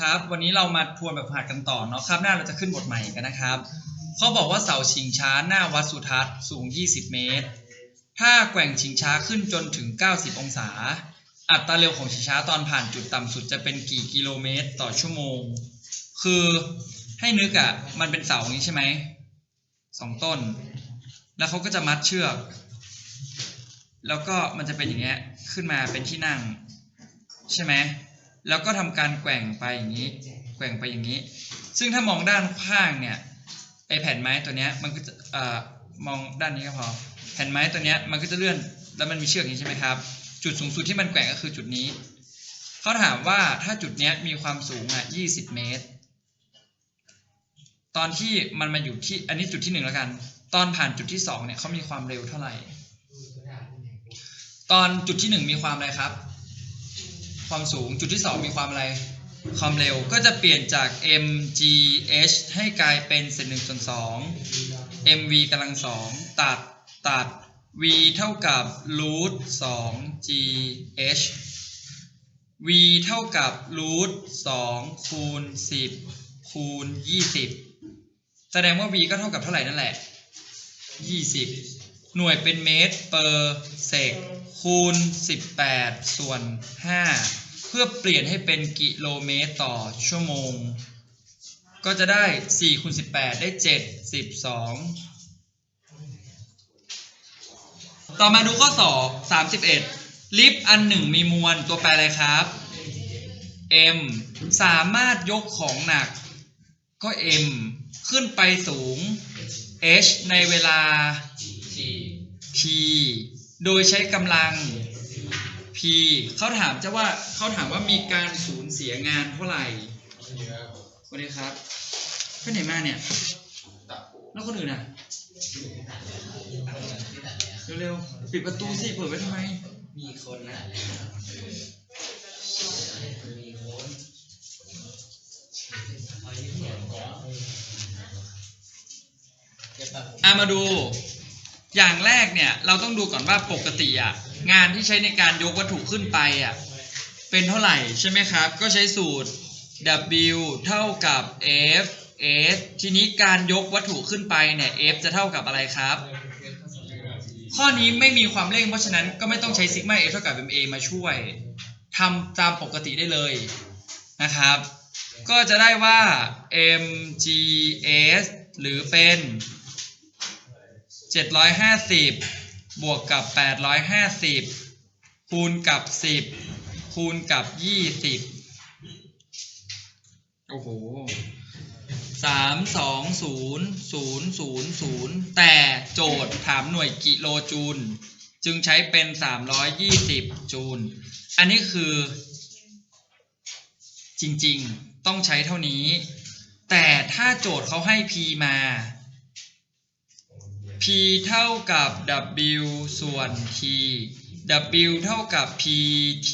ครับ วันนี้เรามาทวนแบบฝึกหัดกันต่อเนาะครับหน้าเราจะขึ้นบทใหม่กันนะครับเขาบอกว่าเสาชิงช้าหน้าวัดสุทัศน์สูง 20 เมตร ถ้าแกว่งชิงช้าขึ้นจนถึง 90 องศา อัตราเร็วของชิงช้าตอนผ่านจุดต่ำสุดจะเป็นกี่กิโลเมตรต่อชั่วโมง คือให้นึกอะ่ะมันเป็นเสาอย่างนี้ใช่ไหมสองต้น แล้วเขาก็จะมัดเชือก แล้วก็มันจะเป็นอย่างเงี้ยขึ้นมาเป็นที่นั่ง ใช่ไหม แล้วก็ทำการแกว่งไปอย่างนี้ แกว่งไปอย่างนี้ ซึ่งถ้ามองด้านข้างเนี่ยไอแผ่นไม้ตัวเนี้ยมันก็จะมองด้านนี้ก็พอ แผ่นไม้ตัวเนี้ยมันก็จะเลื่อนแล้วมันมีเชือกอย่างนี้ใช่ไหมครับ จุดสูงสุดที่มันแกว่งก็คือจุดนี้เขาถามว่าถ้าจุดเนี้ยมีความสูงอะ20เมตร ตอนที่มันมาอยู่ที่อันนี้จุดที่หนึ่งแล้วกัน ตอนผ่านจุดที่สองเนี่ยเขามีความเร็วเท่าไหร่ ตอนจุดที่หนึ่งมีความอะไรครับ ความสูงจุดที่สองมีความอะไร ความเร็วก็จะเปลี่ยนจาก mgh ให้กลายเป็นเศษหนึ่งส่วนสอง mv กำลังสองตัดตัด v เท่ากับ root สอง gh v เท่ากับ root สองคูณสิบคูณยี่สิบแสดงว่า v ก็เท่ากับเท่าไหร่นั่นแหละยี่สิบหน่วยเป็นเมตร per sec คูณ 18 ส่วน 5 พื่อเปลี่ยนให้เป็นกิโลเมตรต่อชั่วโมง ก็จะได้4คูณ18 ได้ 7 12 ต่อมาดูข้อสอบ31 ลิฟต์อันหนึ่งมีมวลตัวแปรอะไรครับ m สามารถยกของหนักก็ m ขึ้นไปสูง h ในเวลา p โดยใช้กำลัง p เขาถามจะว่าเขาถามว่ามีการสูญเสียงานเท่าไหร่สวัสดีครับไปไหนมาเนี่ยแล้วคนอื่นอะเร็วๆปิดประตูสิเปิดไว้ทำไม มีคนนะมีคนเอาที่หัวก่อนเก็บแบบอะมาดู อย่างแรกเนี่ย เราต้องดูก่อนว่าปกติอะ งานที่ใช้ในการยกวัตถุขึ้นไปอะเป็นเท่าไหร่ใช่ไหมครับ ก็ใช้สูตร W เท่ากับ F S ทีนี้การยกวัตถุขึ้นไปเนี่ย F จะเท่ากับอะไรครับ ข้อนี้ไม่มีความเร่งเพราะฉะนั้นก็ไม่ต้องใช้ซิกมา F เท่ากับ MA มาช่วยทำตามปกติได้เลยนะครับ ก็จะได้ว่า MGS หรือเป็น 750 บวกกับ 850 คูณกับ 10 คูณกับ 20 โอ้โห 3 2 0 0 0 0 แต่โจทย์ถามหน่วยกิโลจูล จึงใช้เป็น 320 จูล อันนี้คือ จริง ๆ ต้องใช้เท่านี้ แต่ถ้าโจทย์เขาให้ p มา p เท่ากับ w ส่วน t w เท่ากับ pt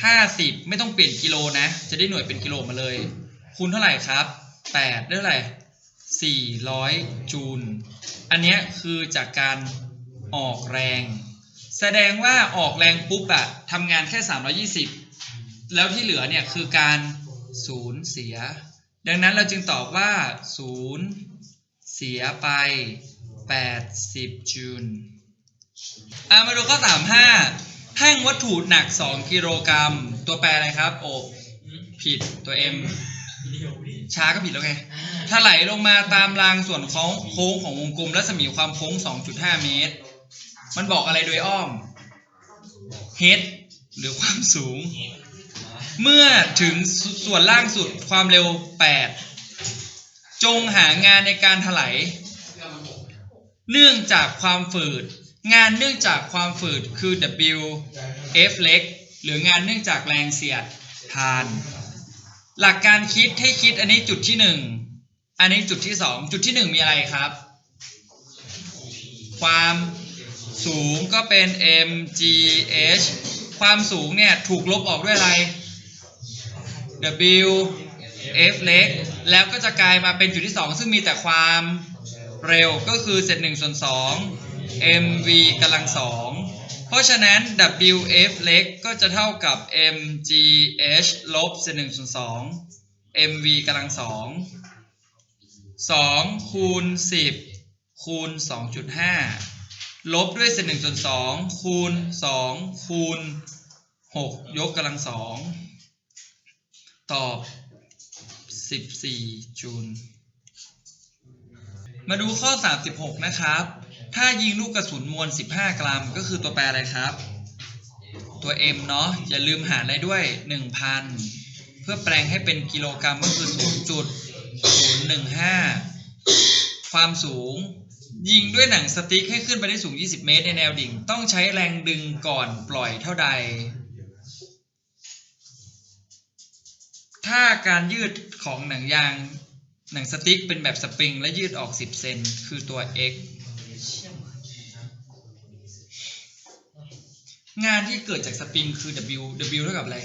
50 ไม่ต้องเปลี่ยนกิโลนะ จะได้หน่วยเป็นกิโลมาเลย คูณเท่าไหร่ครับ 8 ได้เท่าไหร่400 จูล อันนี้คือจากการออกแรง แสดงว่าออกแรงปุ๊บอะทำงานแค่ 320 แล้วที่เหลือเนี่ยคือการสูญเสีย ดังนั้นเราจึงตอบว่า ศูนย์เสียไป 80จูลอะมาดูข้อ35 แท่งวัตถุหนัก 2 กิโลกรัม ตัวแปรอะไรครับ โอ ผิดตัว M ช้าก็ผิดแล้วไงถ้าไหลลงมาตามรางส่วนของโค้งของวงกลมรัศมีความโค้ง 2.5 เมตร มันบอกอะไรโดยอ้อม h หรือความสูง เมื่อถึงสส่วนล่างสุดความเร็ว 8 จงหางานในการถลาย เนื่องจากความฝืด งานเนื่องจากความฝืดคือ W F เล็ก หรืองานเนื่องจากแรงเสียดทาน หลักการคิดให้คิดอันนี้จุดที่หนึ่งอันนี้จุดที่สองจุดที่หนึ่งมีอะไรครับ ความสูงก็เป็น mgh ความสูงเนี่ยถูกลบออกด้วยอะไร w f เล็ก แล้วก็จะกลายมาเป็นจุดที่2ซึ่งมีแต่ความ เร็วก็คือเศษ1ส่วน2 mv กำลัง2เพราะฉะนั้น WF เล็กก็จะเท่ากับ mgh ลบเศษหนึ่งส่วนสอง mv กำลังสอง สองคูณสิบคูณสองจุดห้าลบด้วยเศษหนึ่งส่วนสองคูณสองคูณหกยกกำลังสองตอบสิบสี่จูล มาดูข้อ 36 นะครับ ถ้ายิงลูกกระสุนมวล 15 กรัม ก็คือตัวแปรอะไรครับ ตัว m เนาะอย่าลืมหารได้ด้วย 1,000 เพื่อแปลงให้เป็นกิโลกรัมก็คือ 0.015 ความสูง ยิงด้วยหนังสติ๊กให้ขึ้นไปได้สูง 20 เมตรในแนวดิ่ง ต้องใช้แรงดึงก่อนปล่อยเท่าใด ถ้าการยืดของหนังยาง หนังสติ๊กเป็นแบบสปริงและยืดออก 10 เซนคือตัว x งานที่เกิดจากสปริงคือ w w เท่ากับอะไร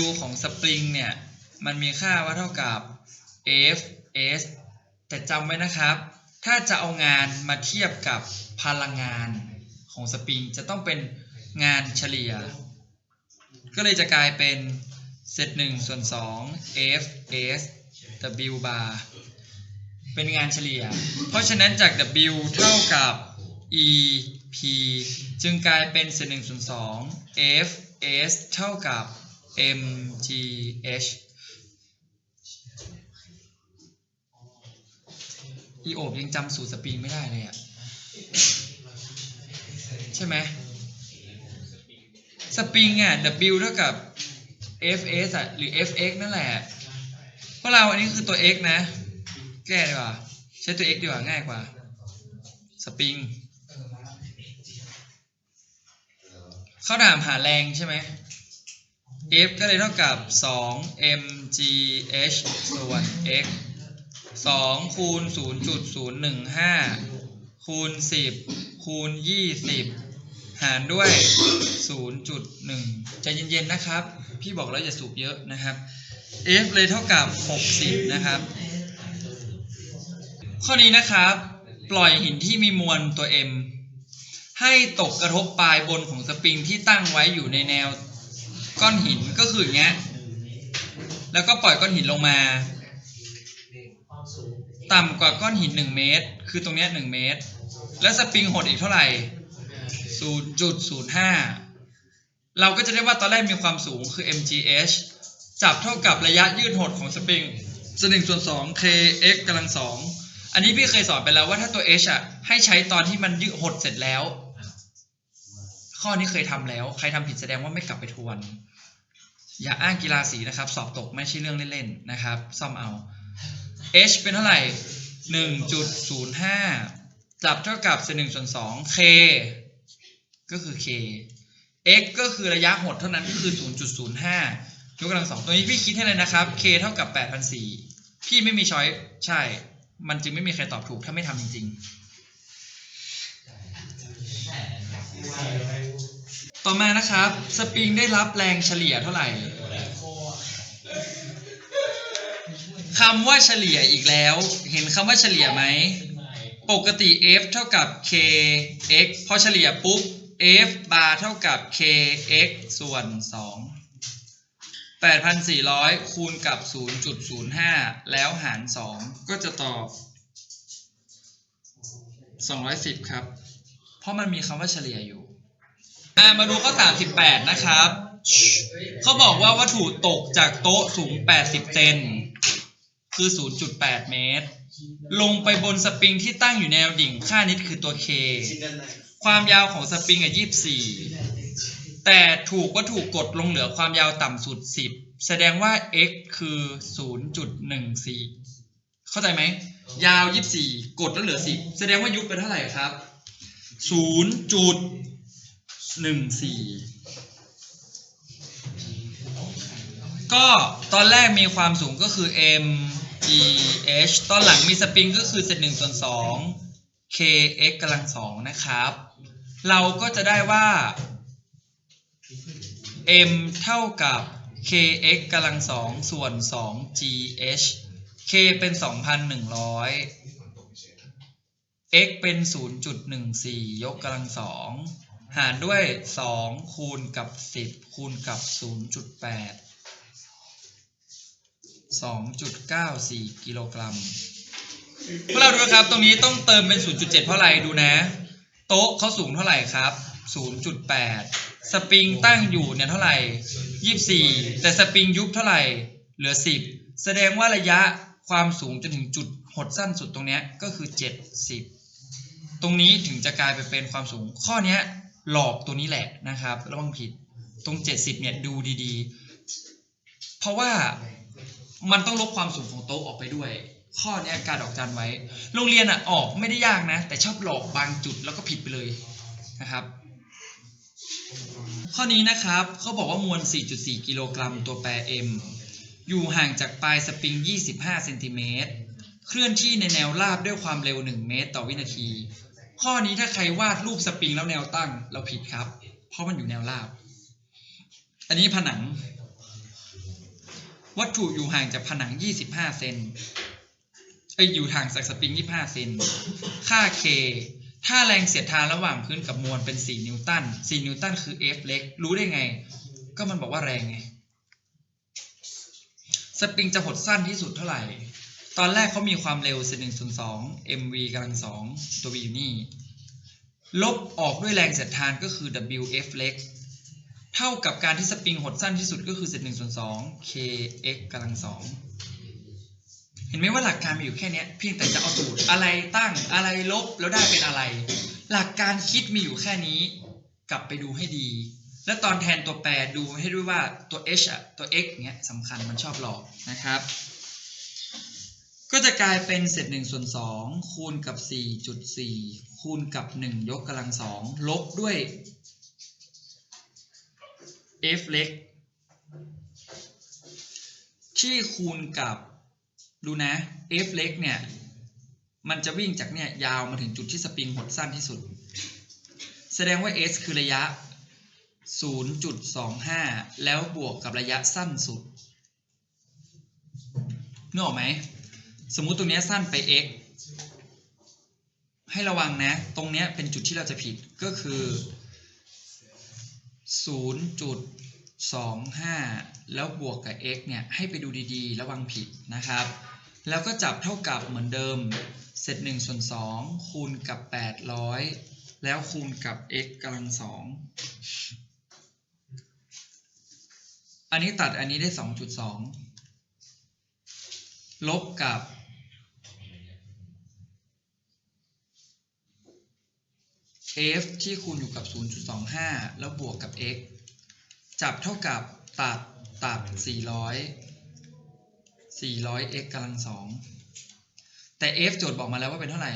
w ของสปริงเนี่ย มันมีค่าว่าเท่ากับ f s แต่จำไว้นะครับ ถ้าจะเอางานมาเทียบกับพลังงานของสปริงจะต้องเป็นงานเฉลี่ย ก็เลยจะกลายเป็นเซตหนึ่งส่วนสอง f s w bar เป็นงานเฉลี่ย เพราะฉะนั้นจาก w เท่ากับ e p จึงกลายเป็นเศษหนึ่งส่วนสอง f s เท่ากับ m g h อีโอบยังจำสูตรสปริงไม่ได้เลยอะใช่ไหมสปริงอะ W เท่ากับ fs อะ หรือ fx นั่นแหละ เพราะเราอันนี้คือตัว x นะ แก้ดีกว่า ใช้ตัว x ดีกว่าง่ายกว่า สปริงเขาถามหาแรงใช่ไหม F ก็เลยเท่ากับ2 mgh ส่วน x 2คูณ0.015 คูณ 10 คูณ 20 หารด้วย 0.1 ใจเย็นๆนะครับ พี่บอกแล้วอย่าสูบเยอะนะครับ F เลยเท่ากับ 60 นะครับ ข้อนี้นะครับ ปล่อยหินที่มีมวลตัว m ให้ตกกระทบปลายบนของสปริงที่ตั้งไว้อยู่ในแนวก้อนหินก็คืออย่างเงี้ย แล้วก็ปล่อยก้อนหินลงมา ต่ำกว่าก้อนหิน 1 เมตร คือตรงเนี้ย1เมตร แล้วสปริงหดอีกเท่าไหร่ 0.05 เราก็จะได้ว่าตอนแรกมีความสูงคือ mgh จับเท่ากับระยะยืดหดของสปริงส่วนหนึ่งส่วนสอง kx กำลังสองอันนี้พี่เคยสอนไปแล้วว่าถ้าตัว h อะให้ใช้ตอนที่มันยืดหดเสร็จแล้ว ข้อนี้เคยทำแล้ว ใครทำผิดแสดงว่าไม่กลับไปทวน อย่าอ้างกีฬาสีนะครับ สอบตกไม่ใช่เรื่องเล่นๆนะครับ ซ่อมเอา h เป็นเท่าไหร่1.05จับเท่ากับเศษหนึ่งส่วนสอง k ก็คือ k x ก็คือระยะหดเท่านั้นก็คือ 0.05 ยกกำลังสองตัวนี้พี่คิดให้เลยนะครับ k เท่ากับ8,004พี่ไม่มีช้อยใช่ มันจึงไม่มีใครตอบถูกถ้าไม่ทำจริง ๆ ต่อมานะครับ สปริงได้รับแรงเฉลี่ยเท่าไหร่คำว่าเฉลี่ยอีกแล้ว เห็นคำว่าเฉลี่ยไหม ปกติ f เท่ากับ kx พอเฉลี่ยปุ๊บ f bar เท่ากับ kx ส่วน 2 8,400 คูณกับ 0.05 แล้วหาร 2 ก็จะตอบ 210 ครับ เพราะมันมีคำว่าเฉลี่ยอยู่อ่ามาดูข้อ 38 นะครับ เขาบอกว่าวัตถุตกจากโต๊ะสูง 80 เซน คือ 0.8 เมตร ลงไปบนสปริงที่ตั้งอยู่แนวดิ่ง ค่านิดคือตัว K ความยาวของสปริงอะ24 แต่ถูกวัตถุกกดลงเหลือความยาวต่ำสุด 10 แสดงว่า x คือ 0.14 เข้าใจไหม ยาว 24 กดแล้วเหลือ 10 แสดงว่ายุบเป็นเท่าไหร่ครับ 0.14 ก็ตอนแรกมีความสูงก็คือ m g h ตอนหลังมีสปริงก็คือเศษหนึ่งส่วนสอง k x กำลังสองนะครับ เราก็จะได้ว่า m เท่ากับ k x กำลังสองส่วนสอง g h k เป็น 2,100 x เป็น 0.14 ยกกำลังสองหารด้วย 2 คูณกับ 10 คูณกับ 0.8 2.94 กิโลกรัมพวกเราดูนะครับ ตรงนี้ต้องเติมเป็น 0.7เพราะอะไรดูนะ โต๊ะเขาสูงเท่าไหร่ครับ 0.8 สปริงตั้งอยู่เนี่ยเท่าไหร่ 24 แต่สปริงยุบเท่าไหร่ เหลือ 10 แสดงว่าระยะความสูงจนถึงจุดหดสั้นสุดตรงเนี้ยก็คือ 70 ตรงนี้ถึงจะกลายไปเป็นความสูง ข้อนี้หลอกตัวนี้แหละนะครับระวังผิด ตรง 70 เนี่ยดูดีๆ เพราะว่ามันต้องลบความสูงของโต๊ะออกไปด้วย ข้อนี้การดอกจันไว้ โรงเรียนอะออกไม่ได้ยากนะ แต่ชอบหลอกบางจุดแล้วก็ผิดไปเลยนะครับ ข้อนี้นะครับเขาบอกว่ามวล 4.4 กิโลกรัมตัวแปร m อยู่ห่างจากปลายสปริง 25 เซนติเมตร เคลื่อนที่ในแนวราบด้วยความเร็ว 1 เมตรต่อวินาที ข้อนี้ถ้าใครวาดรูปสปริงแล้วแนวตั้งเราผิดครับ เพราะมันอยู่แนวราบ อันนี้ผนัง วัตถุอยู่ห่างจากผนัง 25 เซน เอ้ย อยู่ห่างจากสปริง 25 เซน ค่า K ถ้าแรงเสียดทานระหว่างพื้นกับมวลเป็น 4 นิวตัน 4 นิวตันคือ F เล็ก รู้ได้ไง ก็มันบอกว่าแรงไง สปริงจะหดสั้นที่สุดเท่าไหร่ ตอนแรกเขามีความเร็ว1ส่วน2 mv กำลังสองตัว v อยู่นี่ ลบออกด้วยแรงเสียดทานก็คือ wf เล็ก เท่ากับการที่สปริงหดสั้นที่สุดก็คือ1ส่วน2 kx กำลังสอง ห็นไหมว่าหลักการมีอยู่แค่นี้เพียงแต่จะเอาสูตรอะไรตั้งอะไรลบแล้วได้เป็นอะไร หลักการคิดมีอยู่แค่นี้ กลับไปดูให้ดี และตอนแทนตัวแปรดูให้ด้วยว่าตัว h อะตัว x เนี้ยสำคัญมันชอบหลอกนะครับ ก็จะกลายเป็นเศษ1ส่วน2คูณกับ 4.4 คูณกับ 1 ยกกำลังสองลบด้วย f เล็กที่คูณกับ ดูนะ f เล็กเนี่ยมันจะวิ่งจากเนี่ยยาวมาถึงจุดที่สปริงหดสั้นที่สุด แสดงว่า s คือระยะ 0.25 แล้วบวกกับระยะสั้นสุดนึกออกไหม สมมุติตรงนี้สั้นไป x ให้ระวังนะ ตรงเนี้ยเป็นจุดที่เราจะผิดก็คือ 0.25 แล้วบวกกับ x เนี่ย ให้ไปดูดีๆ ระวังผิดนะครับ แล้วก็จับเท่ากับเหมือนเดิม เศษ1ส่วน2คูณกับ 800 แล้วคูณกับ x กำลังสองอันนี้ตัดอันนี้ได้ 2.2 ลบกับ f ที่คูณอยู่กับ 0.25 แล้วบวกกับ x จับเท่ากับตัดตัด 400 400x กำลังสองแต่ f โจทย์บอกมาแล้วว่าเป็นเท่าไหร่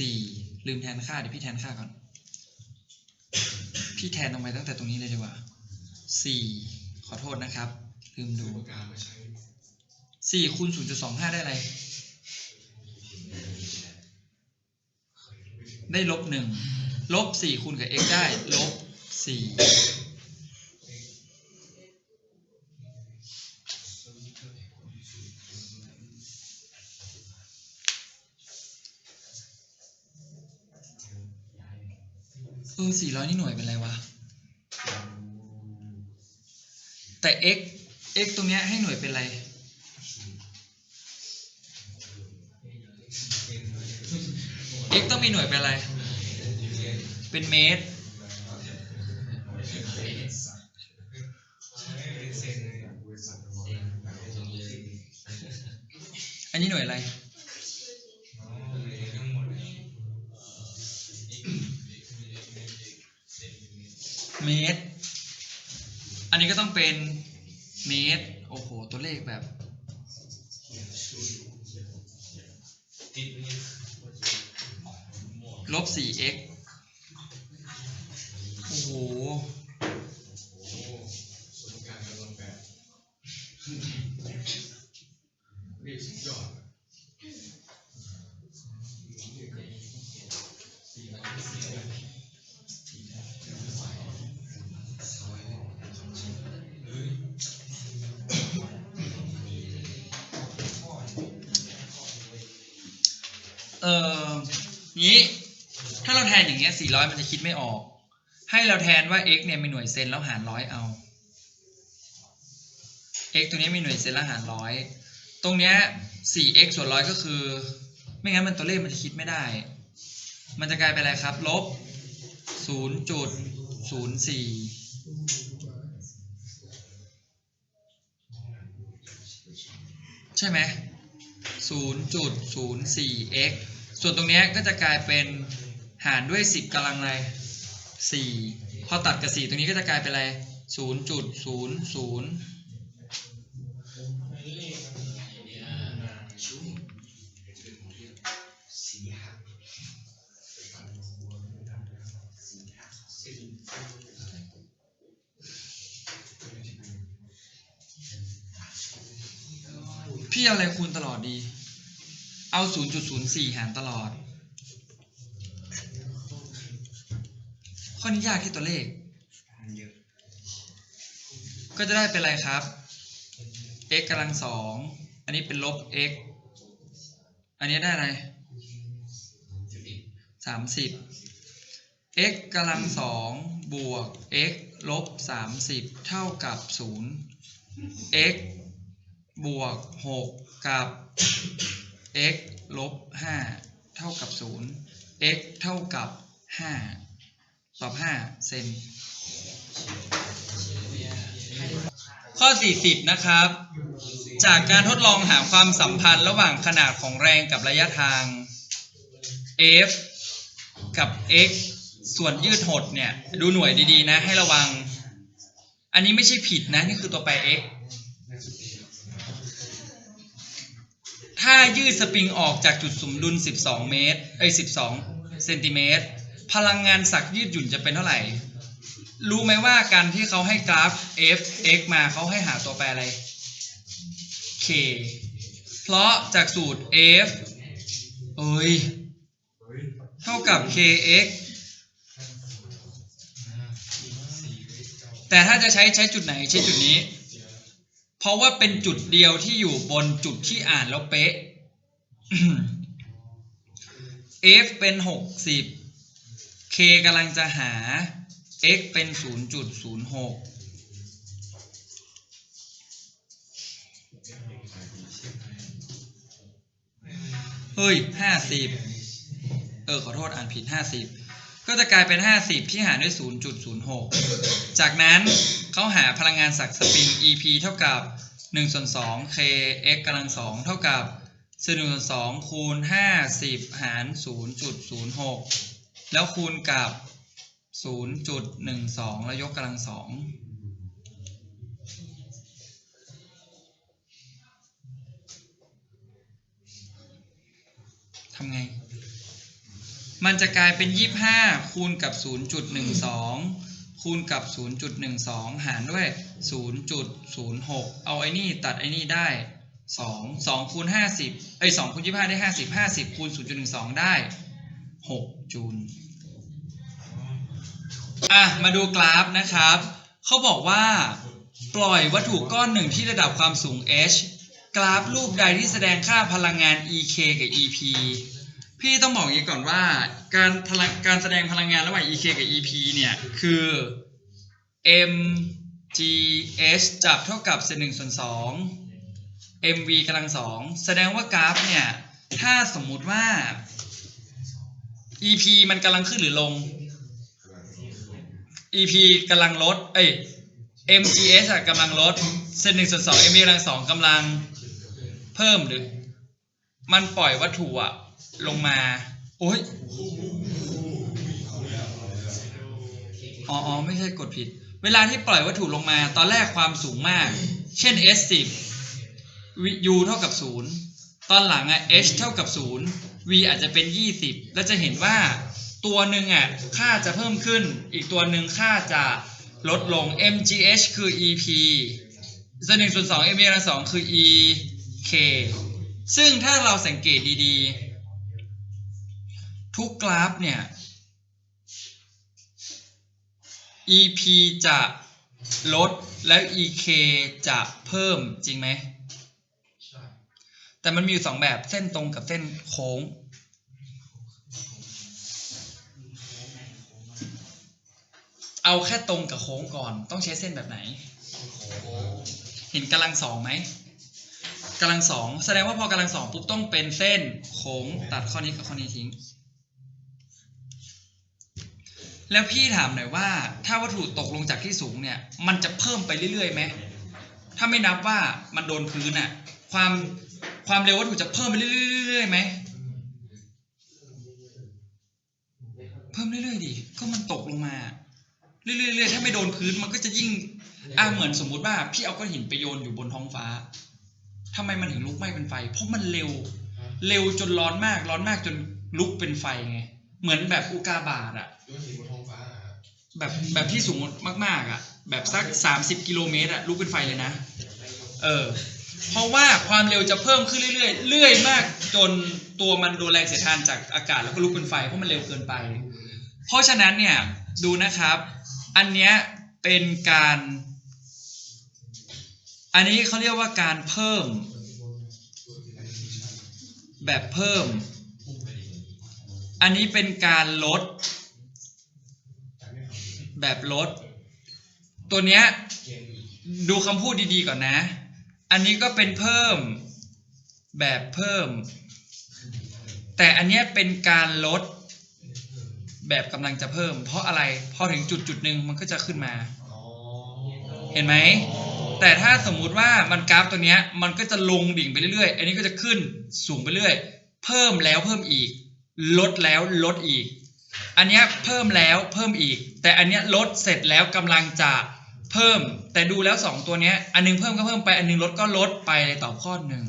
4 ลืมแทนค่าเดี๋ยวพี่แทนค่าก่อน พี่แทนลงไปตั้งแต่ตรงนี้เลยดีกว่า 4 ขอโทษนะครับ ลืมดู 4คูณ0.25 ได้อะไร ได้ลบหนึ่งลบ 4 คูณกับ x ได้ ลบ 4 เออ400นี่หน่วยเป็นไรวะ แต่ x x ตรงเนี้ยให้หน่วยเป็นอะไร x ต้องมีหน่วยเป็นอะไร เป็นเมตร อันนี้หน่วยอะไร เมตร อันนี้ก็ต้องเป็นเมตร โอ้โห ตัวเลขแบบ ลบ 4x โอ้โหเออนี้ถ้าเราแทนอย่างเงี้ย400มันจะคิดไม่ออก ให้เราแทนว่า x เนี่ยมีหน่วยเซนแล้วหารร้อยเอา x ตัวนี้มีหน่วยเซนแล้วหารร้อยตรงเนี้ย 4x ส่วนร้อยก็คือ ไม่งั้นมันตัวเลขมันจะคิดไม่ได้ มันจะกลายเป็นอะไรครับ ลบ 0.04 ใช่ไหม 0.04x ส่วนตรงนี้ก็จะกลายเป็นหารด้วย 10กำลังอะไร4พอตัดกับ 4 ตรงนี้ก็จะกลายเป็นอะไร0.00พี่เอาอะไรคูณตลอดดี เอา 0.04 หารตลอด ข้อนี้ยากที่ตัวเลข ก็จะได้เป็นอะไรครับ x กำลังสอง อันนี้เป็นลบ x อันนี้ได้อะไรสามสิบ x กำลังสองบวก x ลบสามสิบเท่ากับศูนย์ x บวกหกกับ x ลบห้าเท่ากับศูนย์ x เท่ากับห้าตอบห้าเซน ข้อ 40 นะครับ จากการทดลองหาความสัมพันธ์ระหว่างขนาดของแรงกับระยะทาง F กับ x ส่วนยืดหดเนี่ย ดูหน่วยดีๆ นะ ให้ระวัง อันนี้ไม่ใช่ผิดนะ นี่คือตัวแปร x ถ้ายืดสปริงออกจากจุดสมดุล 12 เมตรเอ้ย12เซนติเมตรพลังงานสักยืดหยุ่นจะเป็นเท่าไหร่ รู้ไหมว่าการที่เขาให้กราฟ f x มาเขาให้หาตัวแปรอะไร k เพราะจากสูตร f เอ้ย เท่ากับ kx แต่ถ้าจะใช้ใช้จุดไหนใช้จุดนี้ ราะว่าเป็นจุดเดียวที่อยู่บนจุดที่อ่านแล้วเป๊ะ f เป็น 60 k กำลังจะหา x เป็น 0.06เฮ้ย50เออ ขอโทษ อ่านผิด50 ก็จะกลายเป็น 50 ที่หารด้วย 0.06 จากนั้นเขาหาพลังงานสักสปริง EP เท่ากับ1ส่วน2 k x กำลัง2เท่ากับ1ส่วน2คูณ 50 หาร 0.06 แล้วคูณกับ 0.12 แล้วยกกำลัง2ทำไง มันจะกลายเป็น 25 คูณกับ 0.12 คูณกับ 0.12 หารด้วย 0.06 เอาไอ้นี่ตัดไอ้นี่ได้ 2 2คูณ50 เอ้ย2คูณ25 ได้ 50 50คูณ0.12 ได้ 6 จูลอะ มาดูกราฟนะครับ เขาบอกว่าปล่อยวัตถุก้อนหนึ่งที่ระดับความสูง h กราฟรูปใดที่แสดงค่าพลังงาน ek กับ ep พี่ต้องบอกอย่างนี้ก่อนว่า การพลังการแสดงพลังงานระหว่าง ek กับ ep เนี่ย คือ mgh จับเท่ากับเศษหนึ่งส่วนสอง mv กำลังสองแสดงว่ากราฟเนี่ย ถ้าสมมุติว่า ep มันกำลังขึ้นหรือลง EP กำลังลด เอ้ย MGS อะกำลังลดเซนหนึ่งส่วนสอง MV กำลังสองกำลังเพิ่มหรือ มันปล่อยวัตถุอะ ลงมา โอ้ยอ๋ออ๋อไม่ใช่กดผิด เวลาที่ปล่อยวัตถุลงมา ตอนแรกความสูงมาก เช่น S10 U เท่ากับ 0 ตอนหลังอะ H เท่ากับ 0 V อาจจะเป็น 20 แล้วจะเห็นว่าตัวหนึ่งอะค่าจะเพิ่มขึ้น อีกตัวหนึ่งค่าจะลดลง MGH คือ EP ส่วนหนึ่งส่วนสอง m กำลังสองคือ EK ซึ่งถ้าเราสังเกตดีๆ ทุกกราฟเนี่ย EP จะลดแล้ว EK จะเพิ่มจริงไหมใช่แต่มันมีอยู่สองแบบเส้นตรงกับเส้นโค้ง เอาแค่ตรงกับโค้งก่อน ต้องใช้เส้นแบบไหน เห็นกำลังสองไหมกำลังสองแสดงว่าพอกำลังสองปุ๊บต้องเป็นเส้นโค้งตัดข้อนี้กับข้อนี้ทิ้ง แล้วพี่ถามหน่อยว่า ถ้าวัตถุตกลงจากที่สูงเนี่ย มันจะเพิ่มไปเรื่อยๆไหมถ้าไม่นับว่ามันโดนพื้นอะความความเร็ววัตถุจะเพิ่มไปเรื่อยๆไหมเพิ่มเรื่อยๆดิก็มันตกลงมาเรื่อยๆถ้าไม่โดนพื้นมันก็จะยิ่งอะเหมือนสมมุติว่า พี่เอาก้อนหินไปโยนอยู่บนท้องฟ้าทำไมมันถึงลุกไหม้เป็นไฟ เพราะมันเร็ว เร็วจนร้อนมากร้อนมากจนลุกเป็นไฟไง เหมือนแบบอุกาบาตอะโยนหินบนท้องฟ้าอะครับแบบแบบที่สูงมากๆอะแบบสัก 30 กิโลเมตรอะลุกเป็นไฟเลยนะ เออ เพราะว่าความเร็วจะเพิ่มขึ้นเรื่อยๆเรื่อยมากจนตัวมันโดนแรงเสียดทานจากอากาศแล้วก็ลุกเป็นไฟเพราะมันเร็วเกินไป เพราะฉะนั้นเนี่ยดูนะครับ อันเนี้ยเป็นการ อันนี้เขาเรียกว่าการเพิ่ม แบบเพิ่ม อันนี้เป็นการลด แบบลด ตัวเนี้ยดูคำพูดดีๆก่อนนะ อันนี้ก็เป็นเพิ่มแบบเพิ่ม แต่อันเนี้ยเป็นการลด แบบกำลังจะเพิ่ม เพราะอะไรพอถึงจุดจุดหนึ่งมันก็จะขึ้นมา เห็นไหมแต่ถ้าสมมุติว่ามันกราฟตัวเนี้ยมันก็จะลงดิ่งไปเรื่อยๆ อันนี้ก็จะขึ้นสูงไปเรื่อย เพิ่มแล้วเพิ่มอีก ลดแล้วลดอีก อันเนี้ยเพิ่มแล้วเพิ่มอีก แต่อันเนี้ยลดเสร็จแล้วกำลังจะเพิ่ม แต่ดูแล้วสองตัวเนี้ย อันนึงเพิ่มก็เพิ่มไป อันนึงลดก็ลดไปเลยตอบข้อหนึ่ง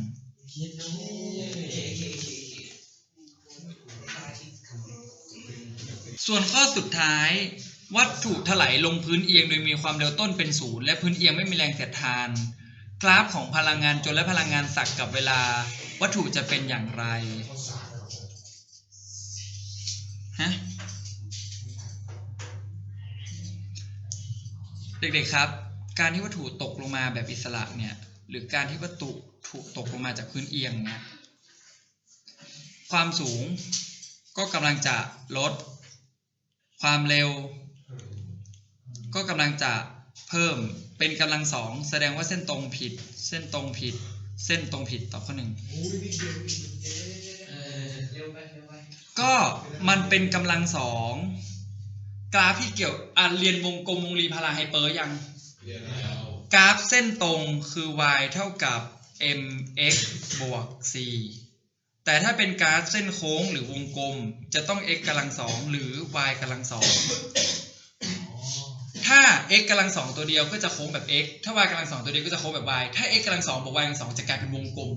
ส่วนข้อสุดท้าย วัตถุถลายลงพื้นเอียงโดยมีความเร็วต้นเป็นศูนย์และพื้นเอียงไม่มีแรงเสียดทาน กราฟของพลังงานจนและพลังงานสักกับเวลา วัตถุจะเป็นอย่างไร ฮะเด็กๆครับ การที่วัตถุตกลงมาแบบอิสระเนี่ย หรือการที่วัตถุถูกตกลงมาจากพื้นเอียงเนี่ย ความสูงก็กำลังจะลด ความเร็ว ก็กำลังจะเพิ่ม เป็นกำลังสอง แสดงว่าเส้นตรงผิด เส้นตรงผิด เส้นตรงผิดตอบข้อหนึ่งเร็วไปเร็วไป ก็มันเป็นกำลังสองกราฟที่เกี่ยวอะเรียนวงกลมวงรีพาราไฮเปอร์ยังเรียนแล้วกราฟเส้นตรงคือ y เท่ากับ mx บวก c แต่ถ้าเป็นกราฟเส้นโค้งหรือวงกลมจะต้อง x กำลังสองหรือ y กำลังสองถ้า x กำลังสองตัวเดียวก็จะโค้งแบบ x ถ้า y กำลังสองตัวเดียวก็จะโค้งแบบ y ถ้า x กำลังสองบวก y กำลังสองจะกลายเป็นวงกลม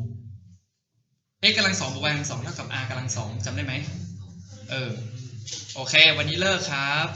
x กำลังสองบวก y กำลังสองเท่ากับ r กำลังสองจำได้ไหม เออ โอเค วันนี้เลิกครับ